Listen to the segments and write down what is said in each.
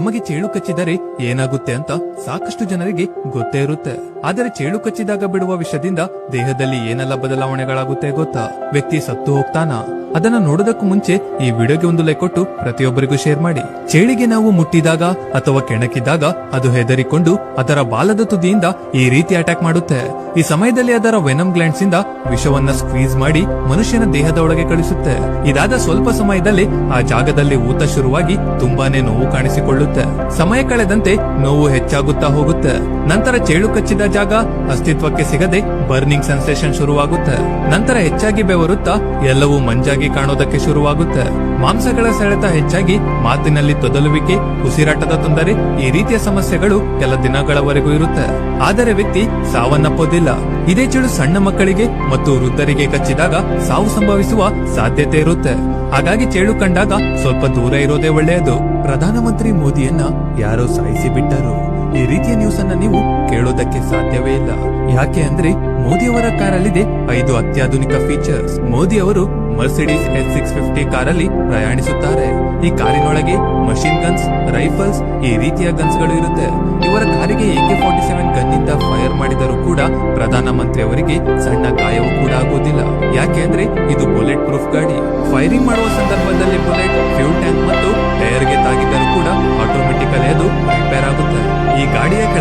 ನಮಗೆ ಚೇಳು ಕಚ್ಚಿದರೆ ಏನಾಗುತ್ತೆ ಅಂತ ಸಾಕಷ್ಟು ಜನರಿಗೆ ಗೊತ್ತೇ ಇರುತ್ತೆ. ಆದರೆ ಚೇಳು ಕಚ್ಚಿದಾಗ ಬಿಡುವ ವಿಷದಿಂದ ದೇಹದಲ್ಲಿ ಏನೆಲ್ಲ ಬದಲಾವಣೆಗಳಾಗುತ್ತೆ ಗೊತ್ತಾ? ವ್ಯಕ್ತಿ ಸತ್ತು ಹೋಗ್ತಾನ? ಅದನ್ನ ನೋಡೋದಕ್ಕೂ ಮುಂಚೆ ಈ ವಿಡಿಯೋಗೆ ಒಂದು ಲೈಕ್ ಕೊಟ್ಟು ಪ್ರತಿಯೊಬ್ಬರಿಗೂ ಶೇರ್ ಮಾಡಿ. ಚೇಳಿಗೆ ನಾವು ಮುಟ್ಟಿದಾಗ ಅಥವಾ ಕೆಣಕಿದಾಗ ಅದು ಹೆದರಿಕೊಂಡು ಅದರ ಬಾಲದ ತುದಿಯಿಂದ ಈ ರೀತಿ ಅಟ್ಯಾಕ್ ಮಾಡುತ್ತೆ. ಈ ಸಮಯದಲ್ಲಿ ಅದರ ವೆನಮ್ ಗ್ಲ್ಯಾಂಡ್ಸ್ ಇಂದ ವಿಷವನ್ನ ಸ್ಕ್ವೀಸ್ ಮಾಡಿ ಮನುಷ್ಯನ ದೇಹದ ಒಳಗೆ ಕಳಿಸುತ್ತೆ. ಇದಾದ ಸ್ವಲ್ಪ ಸಮಯದಲ್ಲಿ ಆ ಜಾಗದಲ್ಲಿ ಊತ ಶುರುವಾಗಿ ತುಂಬಾನೇ ನೋವು ಕಾಣಿಸಿಕೊಳ್ಳುತ್ತೆ. ಸಮಯ ಕಳೆದಂತೆ ನೋವು ಹೆಚ್ಚಾಗುತ್ತಾ ಹೋಗುತ್ತೆ? ನಂತರ ಚೇಳು ಕಚ್ಚಿದ ಜಾಗ ಅಸ್ತಿತ್ವಕ್ಕೆ ಸಿಗದೆ ಬರ್ನಿಂಗ್ ಸೆನ್ಸೇಷನ್ ಶುರುವಾಗುತ್ತೆ? ನಂತರ ಹೆಚ್ಚಾಗಿ ಬೆವರುತ್ತಾ ಎಲ್ಲವೂ ಮಂಜಾಗಿ ಕಾಣೋದಕ್ಕೆ ಶುರುವಾಗುತ್ತೆ? ಮಾಂಸಗಳ ಸೆಳೆತ ಹೆಚ್ಚಾಗಿ ಮಾತಿನಲ್ಲಿ ತೊದಲುವಿಕೆ, ಉಸಿರಾಟದ ತೊಂದರೆ ಈ ರೀತಿಯ ಸಮಸ್ಯೆಗಳು ಕೆಲ ದಿನಗಳವರೆಗೂ ಇರುತ್ತೆ? ಆದರೆ ವ್ಯಕ್ತಿ ಸಾವನ್ನಪ್ಪೋದಿಲ್ಲ. ಇದೇ ಚೇಳು ಸಣ್ಣ ಮಕ್ಕಳಿಗೆ ಮತ್ತು ವೃದ್ಧರಿಗೆ ಕಚ್ಚಿದಾಗ ಸಾವು ಸಂಭವಿಸುವ ಸಾಧ್ಯತೆ ಇರುತ್ತೆ? ಹಾಗಾಗಿ ಚೇಳು ಕಂಡಾಗ ಸ್ವಲ್ಪ ದೂರ ಇರೋದೇ ಒಳ್ಳೆಯದು. ಪ್ರಧಾನಮಂತ್ರಿ ಮೋದಿಯನ್ನ ಯಾರೋ ಸಾಯಿಸಿ ಬಿಟ್ಟರು ಈ ರೀತಿಯ ನ್ಯೂಸ್ ಅನ್ನ ನೀವು ಕೇಳೋದಕ್ಕೆ ಸಾಧ್ಯವೇ ಇಲ್ಲ. ಯಾಕೆ ಅಂದ್ರೆ ಮೋದಿಯವರ ಕಾರಲ್ಲಿದೆ ಐದು ಅತ್ಯಾಧುನಿಕ ಫೀಚರ್ಸ್ ಮೋದಿ ಅವರು ಮರ್ಸಿಡೀಸ್ ಎಸ್ ಸಿಕ್ಸ್ ಫಿಫ್ಟಿ ಕಾರಲ್ಲಿ ಪ್ರಯಾಣಿಸುತ್ತಾರೆ. ಈ ಕಾರಿನೊಳಗೆ ಮಷಿನ್ ಗನ್ಸ್, ರೈಫಲ್ಸ್, ಈ ರೀತಿಯ ಗನ್ಸ್ಗಳು ಇರುತ್ತೆ. ಇವರ ಕಾರಿಗೆ ಎಕೆ ಫಾರ್ಟಿ ಸೆವೆನ್ ಗನ್ನಿಂದ ಫೈರ್ ಮಾಡಿದರೂ ಕೂಡ ಪ್ರಧಾನಮಂತ್ರಿ ಅವರಿಗೆ ಸಣ್ಣ ಗಾಯವೂ ಕೂಡ ಆಗುವುದಿಲ್ಲ. ಯಾಕೆ ಅಂದ್ರೆ ಇದು ಬುಲೆಟ್ ಪ್ರೂಫ್ ಗಾಡಿ. ಫೈರಿಂಗ್ ಮಾಡುವ ಸಂದರ್ಭದಲ್ಲಿ ಬುಲೆಟ್, ಫ್ಯೂಲ್ ಟ್ಯಾಂಕ್ ಮತ್ತು ಟೈರ್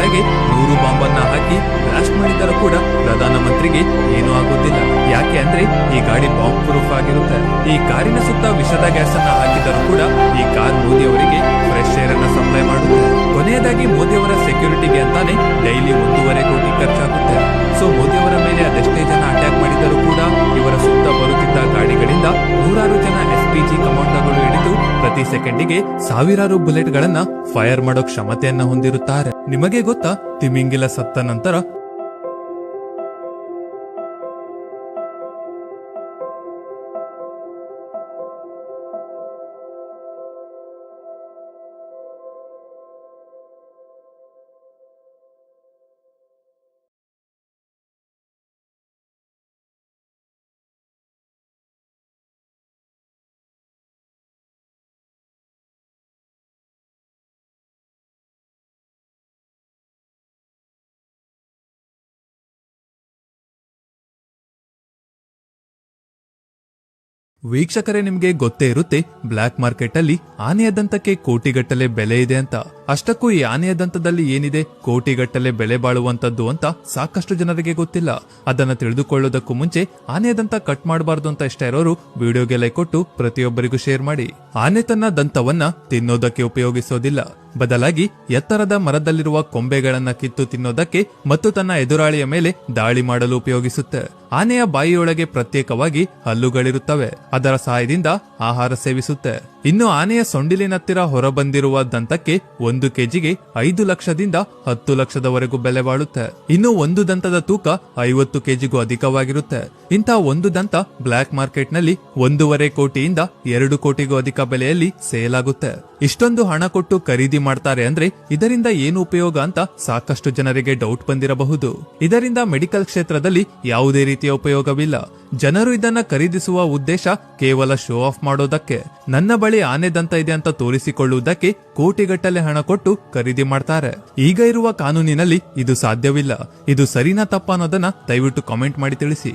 ಕೆಳಗೆ ನೂರು ಬಾಂಬ್ ಅನ್ನ ಹಾಕಿ ಬ್ಲಾಸ್ಟ್ ಮಾಡಿದರೂ ಕೂಡ ಪ್ರಧಾನಮಂತ್ರಿಗೆ ಏನೂ ಆಗುತ್ತಿಲ್ಲ. ಯಾಕೆ ಅಂದ್ರೆ ಈ ಗಾಡಿ ಬಾಂಬ್ ಪ್ರೂಫ್ ಆಗಿರುತ್ತೆ. ಈ ಕಾರಿನ ಸುತ್ತ ವಿಷದ ಗ್ಯಾಸ್ ಅನ್ನ ಹಾಕಿದರೂ ಕೂಡ ಈ ಕಾರ್ ಮೋದಿ ಅವರಿಗೆ ಫ್ರೆಶ್ ಏರ್ ಅನ್ನ ಸಪ್ಲೈ ಮಾಡುತ್ತೆ. ಕೊನೆಯದಾಗಿ ಮೋದಿ ಅವರ ಸೆಕ್ಯೂರಿಟಿಗೆ ಅಂತಾನೆ ಡೈಲಿ ಒಂದೂವರೆ ಕೋಟಿ ಖರ್ಚಾಗುತ್ತೆ. ಸೊ ಮೋದಿ ಅವರ ಮೇಲೆ ಅದೆಷ್ಟೇ ಜನ ಅಟ್ಯಾಕ್ ಮಾಡಿದರೂ ಕೂಡ ಇವರ ಸುತ್ತ ಬರುತ್ತಿದ್ದ ಗಾಡಿಗಳಿಂದ ನೂರಾರು ಜನ ಎಸ್ ಪಿ ಜಿ ಕಮಾಂಡೋಗಳು ಹಿಡಿದು ಪ್ರತಿ ಸೆಕೆಂಡಿಗೆ ಸಾವಿರಾರು ಬುಲೆಟ್ ಗಳನ್ನ ಫೈರ್ ಮಾಡೋ ಕ್ಷಮತೆಯನ್ನ ಹೊಂದಿರುತ್ತಾರೆ. ನಿಮಗೆ ಗೊತ್ತಾ ತಿಮಿಂಗಿಲ ಸತ್ತ ನಂತರ ವೀಕ್ಷಕರೇ ನಿಮಗೆ ಗೊತ್ತೇ ಇರುತ್ತೆ ಬ್ಲ್ಯಾಕ್ ಮಾರ್ಕೆಟ್ ಅಲ್ಲಿ ಆನೆಯ ದಂತಕ್ಕೆ ಕೋಟಿಗಟ್ಟಲೆ ಬೆಲೆ ಇದೆ ಅಂತ. ಅಷ್ಟಕ್ಕೂ ಈ ಆನೆಯ ದಂತದಲ್ಲಿ ಏನಿದೆ? ಕೋಟಿಗಟ್ಟಲೆ ಬೆಲೆ ಬಾಳುವಂತದ್ದು ಅಂತ ಸಾಕಷ್ಟು ಜನರಿಗೆ ಗೊತ್ತಿಲ್ಲ. ಅದನ್ನ ತಿಳಿದುಕೊಳ್ಳೋದಕ್ಕೂ ಮುಂಚೆ ಆನೆಯ ದಂತ ಕಟ್ ಮಾಡಬಾರದು ಅಂತ ಇಷ್ಟ ಇರೋರು ವಿಡಿಯೋಗೆ ಲೈಕ್ ಕೊಟ್ಟು ಪ್ರತಿಯೊಬ್ಬರಿಗೂ ಶೇರ್ ಮಾಡಿ. ಆನೆ ತನ್ನ ದಂತವನ್ನ ತಿನ್ನೋದಕ್ಕೆ ಉಪಯೋಗಿಸೋದಿಲ್ಲ. ಬದಲಾಗಿ ಎತ್ತರದ ಮರದಲ್ಲಿರುವ ಕೊಂಬೆಗಳನ್ನ ಕಿತ್ತು ತಿನ್ನೋದಕ್ಕೆ ಮತ್ತು ತನ್ನ ಎದುರಾಳಿಯ ಮೇಲೆ ದಾಳಿ ಮಾಡಲು ಉಪಯೋಗಿಸುತ್ತೆ. ಆನೆಯ ಬಾಯಿಯೊಳಗೆ ಪ್ರತ್ಯೇಕವಾಗಿ ಹಲ್ಲುಗಳಿರುತ್ತವೆ. ಅದರ ಸಹಾಯದಿಂದ ಆಹಾರ ಸೇವಿಸುತ್ತೆ. ಇನ್ನು ಆನೆಯ ಸೊಂಡಿಲಿನತ್ತಿರ ಹೊರಬಂದಿರುವ ದಂತಕ್ಕೆ ಒಂದು ಕೆಜಿಗೆ ಐದು ಲಕ್ಷದಿಂದ ಹತ್ತು ಲಕ್ಷದವರೆಗೂ ಬೆಲೆ ಬಾಳುತ್ತೆ ಇನ್ನು ಒಂದು ದಂತದ ತೂಕ ಐವತ್ತು ಕೆಜಿಗೂ ಅಧಿಕವಾಗಿರುತ್ತೆ. ಇಂಥ ಒಂದು ದಂತ ಬ್ಲಾಕ್ ಮಾರ್ಕೆಟ್ನಲ್ಲಿ ಒಂದೂವರೆ ಕೋಟಿಯಿಂದ ಎರಡು ಕೋಟಿಗೂ ಅಧಿಕ ಬೆಲೆಯಲ್ಲಿ ಸೇಲ್ ಆಗುತ್ತೆ ಇಷ್ಟೊಂದು ಹಣ ಕೊಟ್ಟು ಖರೀದಿ ಮಾಡ್ತಾರೆ ಅಂದ್ರೆ ಇದರಿಂದ ಏನು ಉಪಯೋಗ ಅಂತ ಸಾಕಷ್ಟು ಜನರಿಗೆ ಡೌಟ್ ಬಂದಿರಬಹುದು. ಇದರಿಂದ ಮೆಡಿಕಲ್ ಕ್ಷೇತ್ರದಲ್ಲಿ ಯಾವುದೇ ರೀತಿಯ ಉಪಯೋಗವಿಲ್ಲ. ಜನರು ಇದನ್ನ ಖರೀದಿಸುವ ಉದ್ದೇಶ ಕೇವಲ ಶೋ ಆಫ್ ಮಾಡೋದಕ್ಕೆ. ನನ್ನ ಆನೆ ದಂತ ಇದೆ ಅಂತ ತೋರಿಸಿಕೊಳ್ಳುವುದಕ್ಕೆ ಕೋಟಿಗಟ್ಟಲೆ ಹಣ ಕೊಟ್ಟು ಖರೀದಿ ಮಾಡ್ತಾರೆ. ಈಗ ಇರುವ ಕಾನೂನಿನಲ್ಲಿ ಇದು ಸಾಧ್ಯವಿಲ್ಲ. ಇದು ಸರಿನಾ ತಪ್ಪ ಅನ್ನೋದನ್ನ ದಯವಿಟ್ಟು ಕಾಮೆಂಟ್ ಮಾಡಿ ತಿಳಿಸಿ.